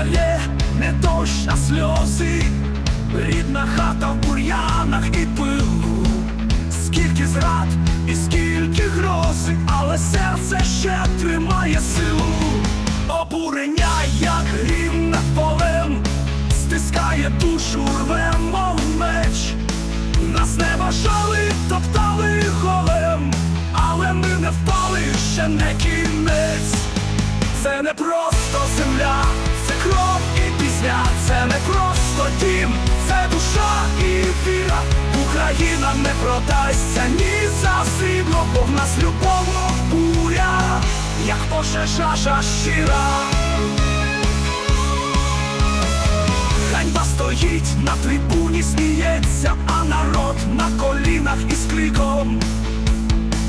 палє, не дощ, а сльози, рідна хата в бур'янах і пилу, скільки зрад і скільки грози, але серце ще тримає силу, обурення, як грім над полем, стискає душу, рве, мов меч. Нас не бажали, топтали голем, але ми не впали, ще не кінець. Це не просто земля, пісня, це не просто дім, це душа і віра. Україна не продасться ні за срібло, бо в нас любов мов буря, як пожежа щира. Ганьба стоїть на трибуні, сміється, а народ на колінах із криком.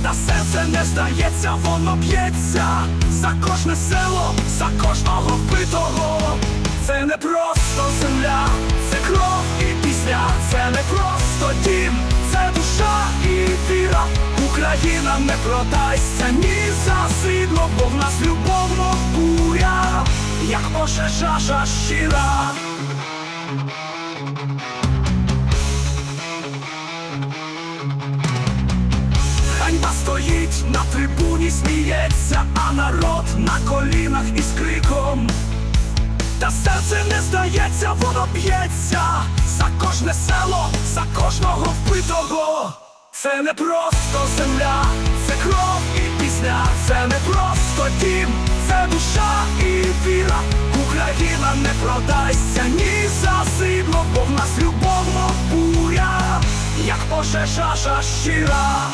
Та серце не здається, воно б'ється за кожне село, за кожного вбитого. Це не просто земля, це кров і пісня, це не просто дім, це душа і віра. Україна не продасться ні за срібло, бо в нас любов мов буря, як пожежа щира. Ганьба стоїть на трибуні, сміється, а народ на колінах із криком. Та серце не здається, воно б'ється за кожне село, за кожного вбитого. Це не просто земля, це кров і пісня, це не просто дім, це душа і віра. Україна не продасться ні за срібло, бо в нас любов мов буря, як пожежа щира.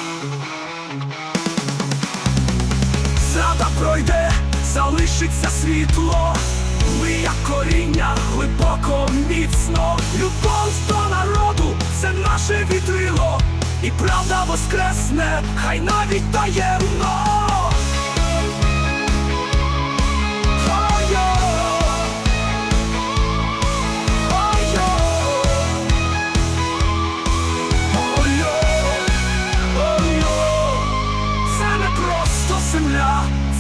Зрада пройде, залишиться світло. Ми, як коріння, глибоко, міцно. Любов до народу це наше вітрило. І правда воскресне, хай навіть таємно.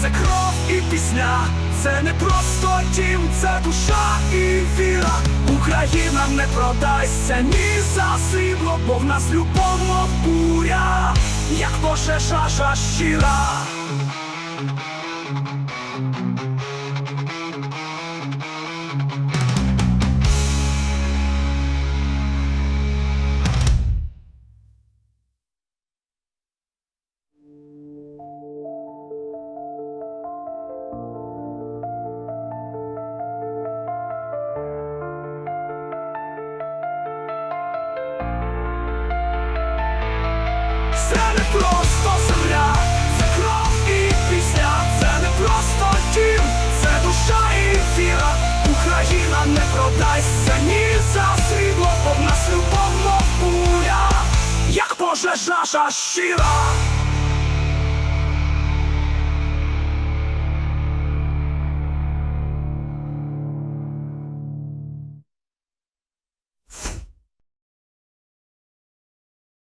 Це кров і пісня, це не просто дім, це душа і віра. Україна не продасться ні за срібло, бо в нас любов буря, як пожежа щира. Це не просто земля, це кров і пісня, це не просто дім, це душа і віра. Україна не продасться ні за срібло, бо в буря, як пожежа щира.